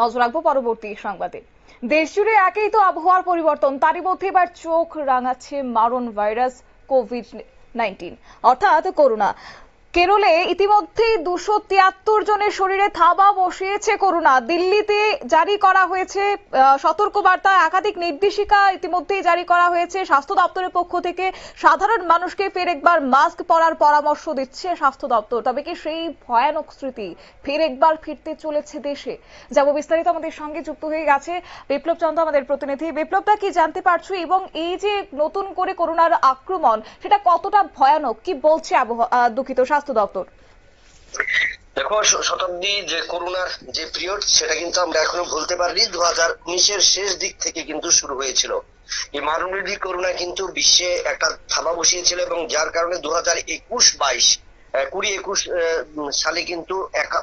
নজর রাখব পরবর্তী সংবাদে। দেশ জুড়ে একেই তো আবহাওয়ার পরিবর্তন, তারই মধ্যে এবার চোখ রাঙাচ্ছে মারণ ভাইরাস কোভিড নাইন্টিন অর্থাৎ করোনা। কেরলে ইতিমধ্যেই দুশো তিয়াত্তর জনের শরীরে থাবা বসিয়েছে করোনা দিল্লিতে জারি করা হয়েছে সতর্কবার্তা, একাধিক নির্দেশিকা ইতিমধ্যেই জারি করা হয়েছে। স্বাস্থ্য দপ্তরের পক্ষ থেকে সাধারণ মানুষকে ফের একবার মাস্ক পরার পরামর্শ দিচ্ছে স্বাস্থ্য দপ্তর। তবে কি সেই ভয়ানক স্মৃতি ফের একবার ফিরতে চলেছে দেশে? যাব বিস্তারিত আমাদের সঙ্গে যুক্ত হয়ে গেছে বিপ্লব চন্দ্র, আমাদের প্রতিনিধি। বিপ্লবটা কি জানতে পারছ? এবং এই যে নতুন করে করোনার আক্রমণ, সেটা কতটা ভয়ানক? কি বলছে আবহাওয়া দুঃখিত, স্বাস্থ্য দপ্তর? দেখো শতাব্দী যে করোনার যে পিরিয়ড, সেটা কিন্তু আমরা এখনও ভুলতে পারিনি। দু হাজার উনিশের শেষ দিক থেকে কিন্তু শুরু হয়েছিল। এই মারণরোধী করোনা কিন্তু বিশ্বে একটা থাবা বসিয়েছিল এবং যার কারণে দু হাজার একুশ বাইশ কুড়ি একুশ সালে কিন্তু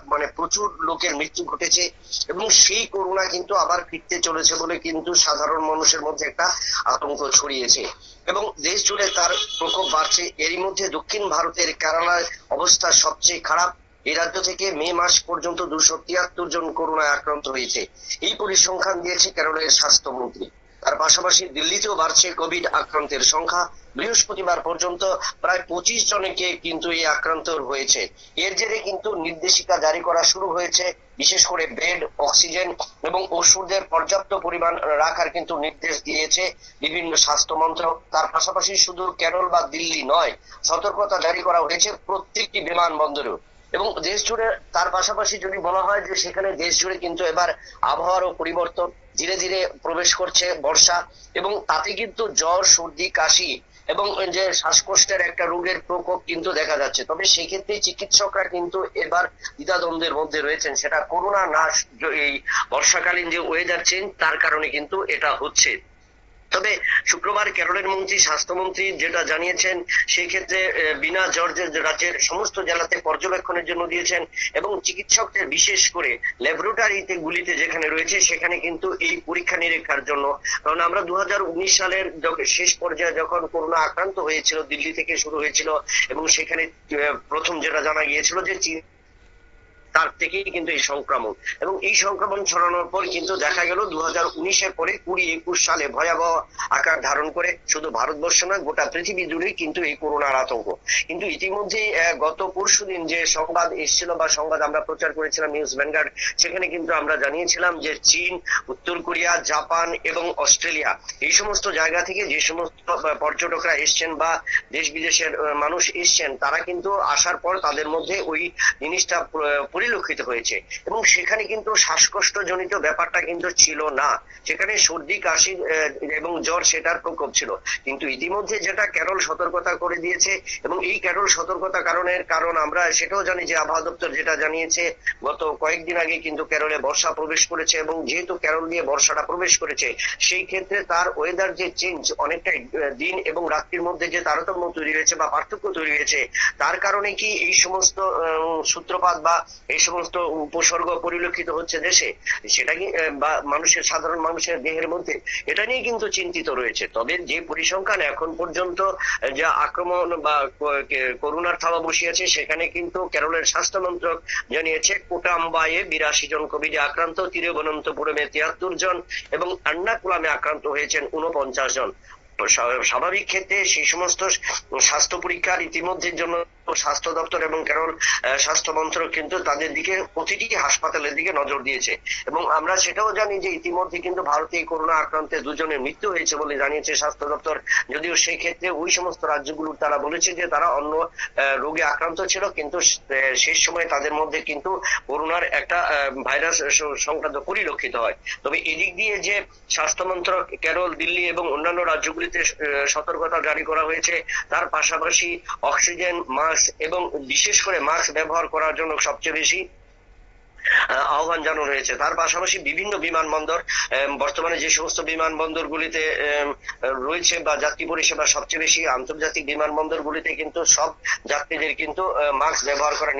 মানে প্রচুর লোকের মৃত্যু ঘটেছে এবং সেই করোনা কিন্তু আবার ফিরতে চলেছে বলে কিন্তু সাধারণ মানুষের মধ্যে একটা আতঙ্ক ছড়িয়েছে। এবং দেশ জুড়ে তার প্রকোপ বাড়ছে। এরই মধ্যে দক্ষিণ ভারতের কেরালার অবস্থা সবচেয়ে খারাপ। এই রাজ্য থেকে মে মাস পর্যন্ত দুশো তিয়াত্তর জন করোনায় আক্রান্ত হয়েছে। এই পরিসংখ্যান দিয়েছে কেরলের স্বাস্থ্যমন্ত্রী। তার পাশাপাশি দিল্লিতেও বাড়ছে কোভিড আক্রান্তের সংখ্যা। বৃহস্পতিবার পর্যন্ত প্রায় পঁচিশ জনকে কিন্তু এই আক্রান্ত হয়েছে এর জেরে কিন্তু নির্দেশিকা জারি করা শুরু হয়েছে, বিশেষ করে বেড, অক্সিজেন এবং ওষুধের পর্যাপ্ত পরিমাণ রাখার কিন্তু নির্দেশ দিয়েছে বিভিন্ন স্বাস্থ্য মন্ত্রক। তার পাশাপাশি শুধু কেরল বা দিল্লি নয়, সতর্কতা জারি করা হয়েছে প্রত্যেকটি বিমানবন্দরেও। এবং দেশ জুড়ে তার পাশাপাশি যদি বলা হয় যে সেখানে দেশ জুড়ে কিন্তু এবার আবহাওয়ারও পরিবর্তন, ধীরে ধীরে প্রবেশ করছে বর্ষা এবং তাতে কিন্তু জ্বর, সর্দি, কাশি এবং যে শ্বাসকষ্টের একটা রোগের প্রকোপ কিন্তু দেখা যাচ্ছে। তবে সেক্ষেত্রে চিকিৎসকরা কিন্তু এবার দ্বিধাদ্বন্দ্বের মধ্যে রয়েছেন। সেটা করোনা না এই বর্ষাকালীন যে ওয়েদার চেঞ্জ তার কারণে কিন্তু এটা হচ্ছে। তবে শুক্রবার কেরলের মন্ত্রী, স্বাস্থ্যমন্ত্রী যেটা জানিয়েছেন, সেই ক্ষেত্রে বিনা জর্জের রাজ্যের সমস্ত জেলাতে পর্যবেক্ষণের জন্য দিয়েছেন এবং চিকিৎসকদের বিশেষ করে ল্যাবরেটরিতে গুলিতে যেখানে রয়েছে, সেখানে কিন্তু এই পরীক্ষা নিরীক্ষার জন্য। কারণ আমরা দু হাজার উনিশ সালের শেষ পর্যায়ে যখন করোনা আক্রান্ত হয়েছিল, দিল্লি থেকে শুরু হয়েছিল এবং সেখানে প্রথম যেটা জানা গিয়েছিল যে চীন তার থেকেই কিন্তু এই সংক্রমণ। এবং এই সংক্রমণ ছড়ানোর পর কিন্তু দেখা গেল দু হাজার উনিশের পরে কুড়ি একুশ সালে ভয়াবহ আকার ধারণ করে শুধু ভারতবর্ষ নয়, গোটা পৃথিবী জুড়েই কিন্তু এই করোনার আতঙ্ক। কিন্তু ইতিমধ্যেই গত পরশু দিন যে সংবাদ এসেছিল বা সংবাদ আমরা প্রচার করেছিলাম নিউজ ভ্যানগার্ড সেখানে কিন্তু আমরা জানিয়েছিলাম যে চীন, উত্তর কোরিয়া, জাপান এবং অস্ট্রেলিয়া এই সমস্ত জায়গা থেকে যে সমস্ত পর্যটকরা এসছেন বা দেশ বিদেশের মানুষ এসছেন, তারা কিন্তু আসার পর তাদের মধ্যে ওই জিনিসটা পরিলক্ষিত হয়েছে। এবং সেখানে কিন্তু শ্বাসকষ্ট জনিত ব্যাপারটা কিন্তু ছিল না। সেখানে সর্দি, কাশি এবং জ্বর সেটার প্রকোপ ছিল। কিন্তু ইতিমধ্যে যেটা কেরল সতর্কতা করে দিয়েছে, এবং এই কেরল সতর্কতা কারণের কারণ আমরা সেটাও জানি যে আবহাওয়া দপ্তর যেটা জানিয়েছে, গত কয়েকদিন আগে কিন্তু কেরলে বর্ষা প্রবেশ করেছে, এবং যেহেতু কেরল দিয়ে বর্ষাটা প্রবেশ করেছে, সেই ক্ষেত্রে তার ওয়েদার যে চেঞ্জ অনেকটাই দিন এবং রাত্রির মধ্যে যে তারতম্য তৈরি হয়েছে বা পার্থক্য তৈরি হয়েছে, তার কারণে কি এই সমস্ত সূত্রপাত বা এই সমস্ত উপসর্গ পরিলক্ষিত হচ্ছে দেশে, সেটা বা মানুষের, সাধারণ মানুষের দেহের মধ্যে? এটা নিয়ে কিন্তু চিন্তিত রয়েছে। তবে যে পরিসংখ্যান এখন পর্যন্ত যা আক্রমণ বা করোনার থাবা বসিয়েছে, সেখানে কিন্তু কেরলের স্বাস্থ্য মন্ত্রক জানিয়েছে, কোটাম্বায়ে বিরাশি জন কোভিডে আক্রান্ত, তিরুবনন্তপুরমে তিয়াত্তর জন এবং আন্নাকুলামে আক্রান্ত হয়েছেন উনপঞ্চাশ জন। স্বাভাবিক ক্ষেত্রে সেই সমস্ত স্বাস্থ্য পরীক্ষার ইতিমধ্যে জন্য স্বাস্থ্য দপ্তর এবং কেরল স্বাস্থ্য মন্ত্রক কিন্তু তাদের দিকে প্রতিটি হাসপাতালের দিকে নজর দিয়েছে। এবং আমরা সেটাও জানি যে ইতিমধ্যে কিন্তু ভারতে করোনা আক্রান্তে দুজনের মৃত্যু হয়েছে বলে জানিয়েছে স্বাস্থ্য দপ্তর। যদিও সেই ক্ষেত্রে ওই সমস্ত রাজ্যগুলোর তারা বলেছে যে তারা অন্য রোগে আক্রান্ত ছিল, কিন্তু শেষ সময় তাদের মধ্যে কিন্তু করোনার একটা ভাইরাস সংক্রান্ত পরিলক্ষিত হয়। তবে এদিক দিয়ে যে স্বাস্থ্য মন্ত্রক কেরল, দিল্লি এবং অন্যান্য রাজ্যগুলিতে আহ, সতর্কতা জারি করা হয়েছে। তার পাশাপাশি অক্সিজেন মাস্ক এবং বিশেষ করে মাস্ক ব্যবহার করার জন্য সবচেয়ে বেশি আহ্বান জানানো হয়েছে। তার পাশাপাশি বিভিন্ন বিমানবন্দর বর্তমানে যে সমস্ত বিমানবন্দরগুলিতে রয়েছে বা যাত্রী পরিষেবা সবচেয়ে বেশি, আন্তর্জাতিক বিমানবন্দরগুলিতে কিন্তু সব যাত্রীদের কিন্তু মাস্ক ব্যবহার করা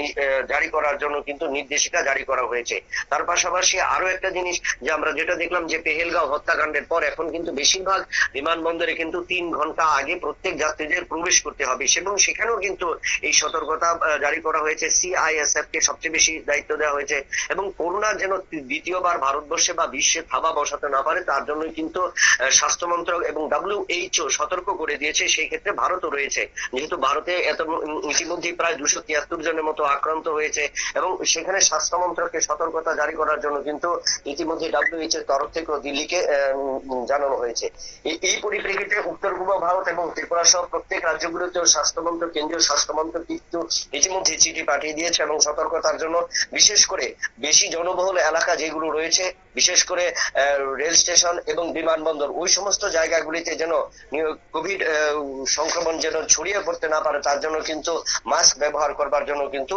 জারি করার জন্য কিন্তু নির্দেশিকা জারি করা হয়েছে। তার পাশাপাশি আরও একটা জিনিস যে আমরা যেটা দেখলাম যে পেহেলগাঁও হত্যাকাণ্ডের পর এখন কিন্তু বেশিরভাগ বিমানবন্দরে কিন্তু তিন ঘণ্টা আগে প্রত্যেক যাত্রীদের প্রবেশ করতে হবে এবং সেখানেও কিন্তু এই সতর্কতা জারি করা হয়েছে। সিআইএসএফ কে সবচেয়ে বেশি দায়িত্ব দেওয়া হয়েছে। এবং করোনা যেন দ্বিতীয়বার ভারতবর্ষে বা বিশ্বে থাবা বসাতে না পারে তার জন্যই কিন্তু স্বাস্থ্য মন্ত্রক এবং ডাব্লিউএইচও সতর্ক করে দিয়েছে। সেই ক্ষেত্রে ভারতও রয়েছে। যেহেতু ভারতে এত উম, ইতিমধ্যে প্রায় দুশো তিয়াত্তর জনের মতো আক্রান্ত হয়েছে এবং সেখানে স্বাস্থ্য মন্ত্রককে সতর্কতা জারি করার জন্য কিন্তু ইতিমধ্যে ডাব্লিউএইচ এর তরফ থেকেও দিল্লিকে জানানো হয়েছে। এই- পরিপ্রেক্ষিতে উত্তর পূর্ব ভারত এবং ত্রিপুরা সহ প্রত্যেক রাজ্যগুলোতেও স্বাস্থ্য মন্ত্রক কেন্দ্রীয় স্বাস্থ্য মন্ত্রক কিন্তু ইতিমধ্যে চিঠি পাঠিয়ে দিয়েছে এবং সতর্কতার জন্য বিশেষ করে বেশি জনবহুল এলাকা যেগুলো রয়েছে, বিশেষ করে রেল স্টেশন এবং বিমানবন্দর, ওই সমস্ত জায়গাগুলিতে যেন কোভিড সংক্রমণ যেন ছড়িয়ে পড়তে না পারে, তার জন্য কিন্তু মাস্ক ব্যবহার করবার জন্য কিন্তু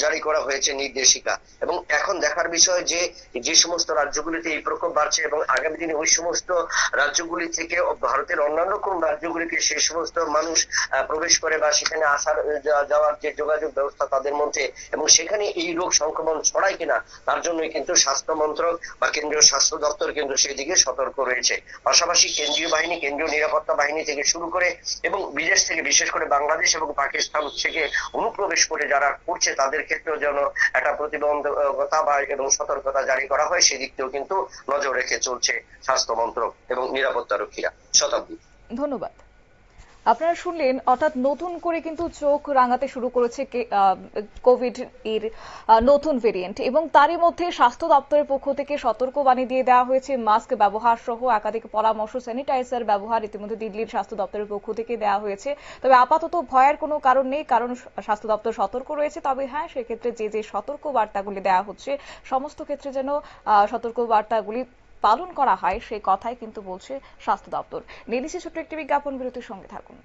জারি করা হয়েছে নির্দেশিকা। এবং এখন দেখার বিষয় যে যে সমস্ত রাজ্যগুলিতে এই প্রকোপ বাড়ছে এবং আগামী দিনে ওই সমস্ত রাজ্যগুলি থেকে ভারতের অন্যান্য কোন রাজ্যগুলিকে সেই সমস্ত মানুষ প্রবেশ করে বা সেখানে আসার যাওয়ার যে যোগাযোগ ব্যবস্থা তাদের মধ্যে এবং সেখানে এই রোগ সংক্রমণ ছড়ায় কিনা? তার জন্যই কিন্তু স্বাস্থ্য মন্ত্রক বা কেন্দ্রীয় স্বাস্থ্য দপ্তর কিন্তু সেই দিকে সতর্ক রয়েছে। পাশাপাশি কেন্দ্রীয় বাহিনী, কেন্দ্রীয় নিরাপত্তা বাহিনী থেকে শুরু করে এবং বিদেশ থেকে, বিশেষ করে বাংলাদেশ এবং পাকিস্তান থেকে অনুপ্রবেশ করে যারা করছে, তাদের ক্ষেত্রেও যেন একটা প্রতিবন্ধকতা বা এবং সতর্কতা জারি করা হয়, সেদিক থেকেও কিন্তু নজর রেখে চলছে স্বাস্থ্য মন্ত্রক এবং নিরাপত্তা রক্ষীরা। শতাব্দী। ধন্যবাদ। আপনারা শুনলেন, অর্থাৎ নতুন করে কিন্তু চোখ রাঙাতে শুরু করেছে কোভিড এর নতুন ভেরিয়েন্ট এবং তারই মধ্যে স্বাস্থ্য দপ্তরের পক্ষ থেকে সতর্কবাণী দিয়ে দেওয়া হয়েছে মাস্ক ব্যবহার সহ একাধিক পরামর্শ স্যানিটাইজার ব্যবহার ইতিমধ্যে দিল্লির স্বাস্থ্য দপ্তরের পক্ষ থেকে দেওয়া হয়েছে। তবে আপাতত ভয়ের কোনো কারণ নেই, কারণ স্বাস্থ্য দপ্তর সতর্ক রয়েছে। তবে হ্যাঁ সেক্ষেত্রে যে যে সতর্ক বার্তাগুলি দেওয়া হচ্ছে, সমস্ত ক্ষেত্রে যেন সতর্ক বার্তাগুলি পালন করা হয় সেই কথাই কিন্তু বলছে স্বাস্থ্য দপ্তর। নিচ্ছি ছোট্ট একটি বিজ্ঞাপন বিরতির সঙ্গে থাকুন।